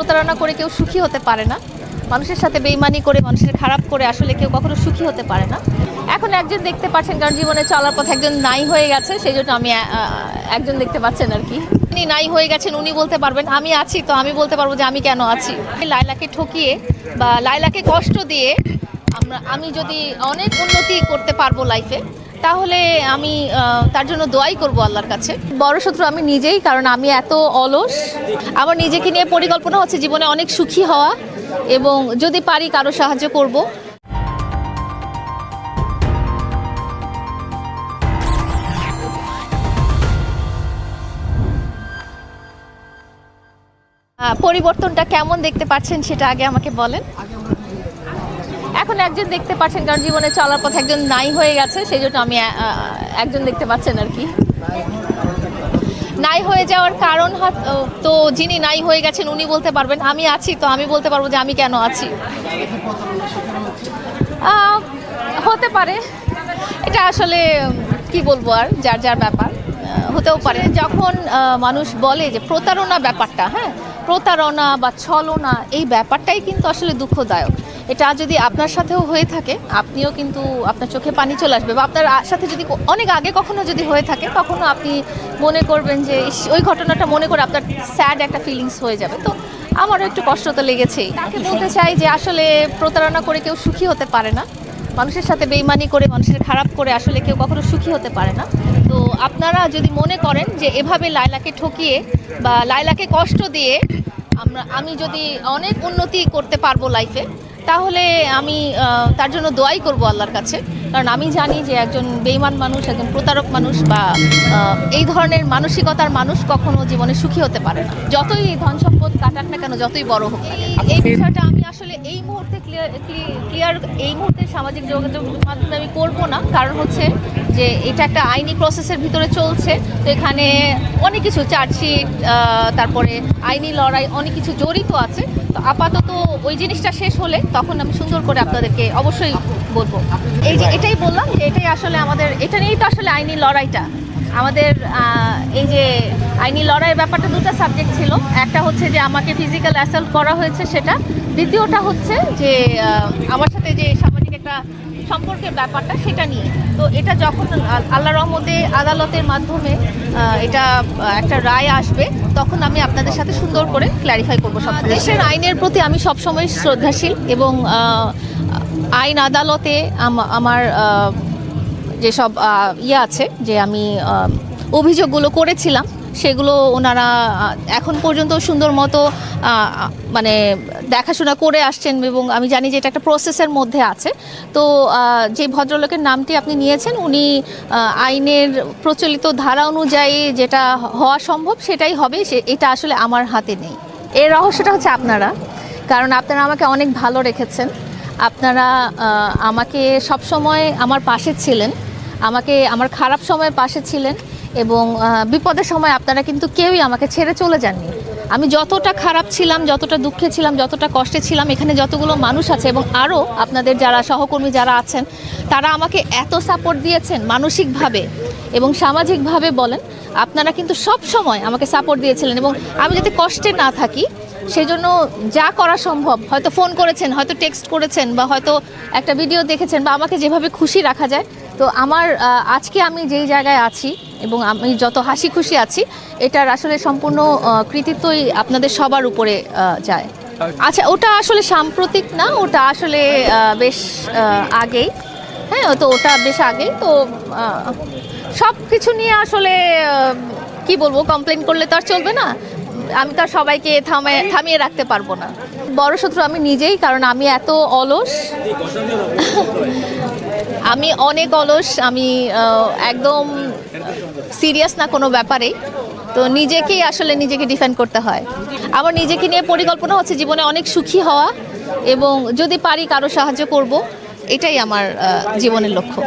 প্রতারণা করে কেউ সুখী হতে পারে না। মানুষের সাথে বেইমানি করে, মানুষের খারাপ করে আসলে কেউ কখনো সুখী হতে পারে না। এখন একজন দেখতে পাচ্ছেন, কারণ জীবনে চলার পথে একজন নাই হয়ে গেছে সেই জন্য আমি একজন দেখতে পাচ্ছেন আর কি। উনি নাই হয়ে গেছেন, উনি বলতে পারবেন, আমি আছি তো, আমি বলতে পারব যে আমি কেন আছি? লাইলাকে ঠকিয়ে বা লাইলাকে কষ্ট দিয়ে আমরা, আমি যদি অনেক উন্নতি করতে পারব লাইফে তাহলে আমি তার জন্য দোয়াই করব আল্লাহর কাছে। বড় শত্রু আমি নিজেই, কারণ আমি এত অলস। আমার নিজেকে নিয়ে পরিকল্পনা হচ্ছে জীবনে অনেক সুখী হওয়া, এবং যদি পারি কারও সাহায্য করব। পরিবর্তনটা কেমন দেখতে পাচ্ছেন সেটা আগে আমাকে বলেন। একজন দেখতে পাচ্ছেন, কারণ জীবনে চলার পথে একজন নাই হয়ে গেছে, সেই জন্য আমি একজন দেখতে পাচ্ছেন আর কি। নাই হয়ে যাওয়ার কারণ তো যিনি নাই হয়ে গেছেন, উনি বলতে পারবেন, আমি আছি, তো আমি বলতে পারব যে আমি কেন আছি। হতে পারে। এটা আসলে কি বলব আর, যার যার ব্যাপার। হতেও পারে। যখন মানুষ বলে যে প্রতারণা ব্যাপারটা হ্যাঁ? প্রতারণা বা ছলনা এই ব্যাপারটাই কিন্তু আসলে দুঃখদায়ক। এটা যদি আপনার সাথেও হয়ে থাকে আপনিও কিন্তু আপনার চোখে পানি চলে আসবে বা আপনার সাথে যদি অনেক আগে কখনো যদি হয়ে থাকে তখনও আপনি মনে করবেন যে ওই ঘটনাটা মনে করে আপনার স্যাড একটা ফিলিংস হয়ে যাবে। তো আমারও একটু কষ্ট তো লেগেছেই। তাকে বলতে চাই যে আসলে প্রতারণা করে কেউ সুখী হতে পারে না। মানুষের সাথে বেইমানি করে মানুষের খারাপ করে আসলে কেউ কখনো সুখী হতে পারে না। তো আপনারা যদি মনে করেন যে এভাবে লাইলাকে ঠকিয়ে বা লাইলাকে কষ্ট দিয়ে আমরা আমি যদি অনেক উন্নতি করতে পারব লাইফে তাহলে আমি তার জন্য দোয়াই করব আল্লাহর কাছে। কারণ আমি জানি যে একজন বেইমান মানুষ একজন প্রতারক মানুষ বা এই ধরনের মানসিকতার মানুষ কখনো জীবনে সুখী হতে পারে না। যতই ধন সম্পদ কাটাক না কেন যতই বড় হোক এই বিষয়টা আসলে এই মুহূর্তে ক্লিয়ার ক্লিয়ার এই মুহূর্তে সামাজিক যোগাযোগ মাধ্যমে আমি করব না। কারণ হচ্ছে যে এটা একটা আইনি প্রসেসের ভিতরে চলছে। তো এখানে অনেক কিছু চার্জশিট তারপরে আইনি লড়াই অনেক কিছু জড়িত আছে। তো আপাতত ওই জিনিসটা শেষ হলে তখন আমি সুন্দর করে আপনাদেরকে অবশ্যই বলব। এই যে এটাই বললাম যে এটাই আসলে আমাদের, এটা নিয়েই তো আসলে আইনি লড়াইটা। আমাদের এই যে আইনি লড়াইয়ের ব্যাপারটা দুটো সাবজেক্ট ছিল। একটা হচ্ছে যে আমাকে ফিজিক্যাল অ্যাসাল্ট করা হয়েছে সেটা। দ্বিতীয়টা হচ্ছে যে আমার সাথে যে সামাজিক একটা সম্পর্কের ব্যাপারটা সেটা নিয়ে। তো এটা যখন আল্লাহ রহমতে আদালতের মাধ্যমে এটা একটা রায় আসবে, তখন আমি আপনাদের সাথে সুন্দর করে ক্ল্যারিফাই করব সব দেশের আইনের প্রতি আমি সবসময় শ্রদ্ধাশীল এবং আইন আদালতে আমার যেসব ইয়ে আছে যে আমি অভিযোগগুলো করেছিলাম, সেগুলো ওনারা এখন পর্যন্ত সুন্দর মতো মানে দেখাশোনা করে আসছেন এবং আমি জানি যে এটা একটা প্রসেসের মধ্যে আছে। তো যে ভদ্রলোকের নামটি আপনি নিয়েছেন, উনি আইনের প্রচলিত ধারা অনুযায়ী যেটা হওয়া সম্ভব, সেটাই হবে, সে, এটা আসলে আমার হাতে নেই। এর রহস্যটা হচ্ছে আপনারা, কারণ আপনারা আমাকে অনেক ভালো রেখেছেন। আপনারা আমাকে সব সময় আমার পাশে ছিলেন। আমাকে আমার খারাপ সময়ের পাশে ছিলেন এবং বিপদের সময় আপনারা কিন্তু কেউই আমাকে ছেড়ে চলে যাননি। আমি যতটা খারাপ ছিলাম, যতটা দুঃখে ছিলাম, যতটা কষ্টে ছিলাম, এখানে যতগুলো মানুষ আছে এবং আরও আপনাদের যারা সহকর্মী যারা আছেন, তারা আমাকে এত সাপোর্ট দিয়েছেন মানসিকভাবে এবং সামাজিকভাবে বলেন, আপনারা কিন্তু সব সময় আমাকে সাপোর্ট দিয়েছিলেন এবং আমি যাতে কষ্টে না থাকি সেই জন্য যা করা সম্ভব, হয়তো ফোন করেছেন, হয়তো টেক্সট করেছেন বা হয়তো একটা ভিডিও দেখেছেন বা আমাকে যেভাবে খুশি রাখা যায় তো আমার আজকে আমি যেই জায়গায় আছি এবং আমি যত হাসি খুশি আছি, এটার আসলে সম্পূর্ণ কৃতিত্বই আপনাদের সবার উপরে যায়। আচ্ছা ওটা আসলে সাম্প্রতিক না, ওটা আসলে বেশ আগেই। হ্যাঁ তো ওটা বেশ আগেই, তো সব কিছু নিয়ে আসলে কি বলব কমপ্লেন করলে তো আর চলবে না। আমি তো সবাইকে থামে, থামিয়ে রাখতে পারব না। বড় শত্রু আমি নিজেই, কারণ আমি এত অলস। আমি অনেক অলস, আমি একদম সিরিয়াস না কোনো ব্যাপারেই। তো নিজেকেই আসলে নিজেকে ডিফেন্ড করতে হয়। আমার নিজেকে নিয়ে পরিকল্পনা হচ্ছে জীবনে অনেক সুখী হওয়া এবং যদি পারি কারও সাহায্য করব, এটাই আমার জীবনের লক্ষ্য।